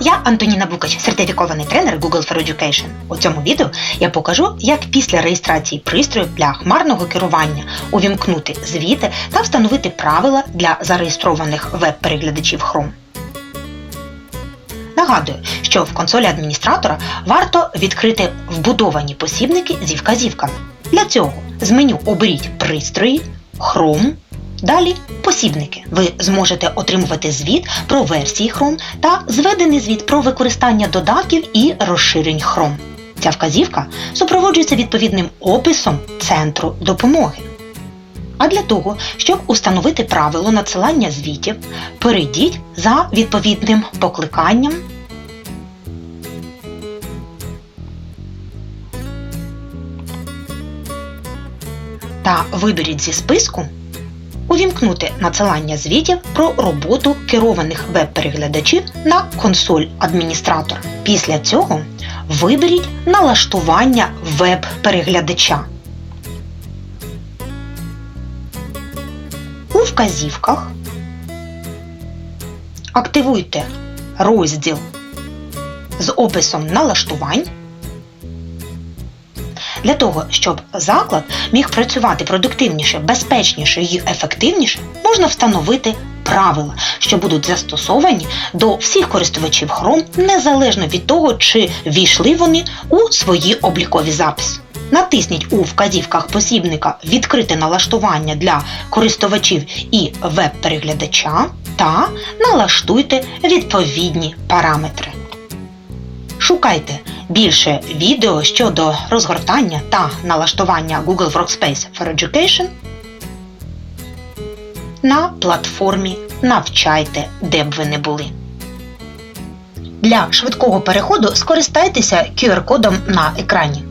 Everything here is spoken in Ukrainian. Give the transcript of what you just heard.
Я Антоніна Букач, сертифікований тренер Google for Education. У цьому відео я покажу, як після реєстрації пристрою для хмарного керування увімкнути звіти та встановити правила для зареєстрованих веб-переглядачів Chrome. Нагадую, що в консолі адміністратора варто відкрити вбудовані посібники зі вказівками. Для цього з меню оберіть пристрої, Chrome, далі посібники. Ви зможете отримувати звіт про версії Chrome та зведений звіт про використання додатків і розширень Chrome. Ця вказівка супроводжується відповідним описом центру допомоги. А для того, щоб установити правило надсилання звітів, перейдіть за відповідним покликанням та виберіть зі списку Увімкнути надсилання звітів про роботу керованих веб-переглядачів на консоль адміністратора. Після цього виберіть налаштування веб-переглядача. У вказівках активуйте розділ з описом налаштувань для того, щоб заклад міг працювати продуктивніше, безпечніше і ефективніше, можна встановити правила, що будуть застосовані до всіх користувачів Chrome незалежно від того, чи війшли вони у свої облікові записи. Натисніть у вказівках посібника Відкрите налаштування для користувачів і веб-переглядача та налаштуйте відповідні параметри. Шукайте більше відео щодо розгортання та налаштування Google Workspace for Education на платформі Навчайте, де б ви не були. Для швидкого переходу скористайтеся QR-кодом на екрані.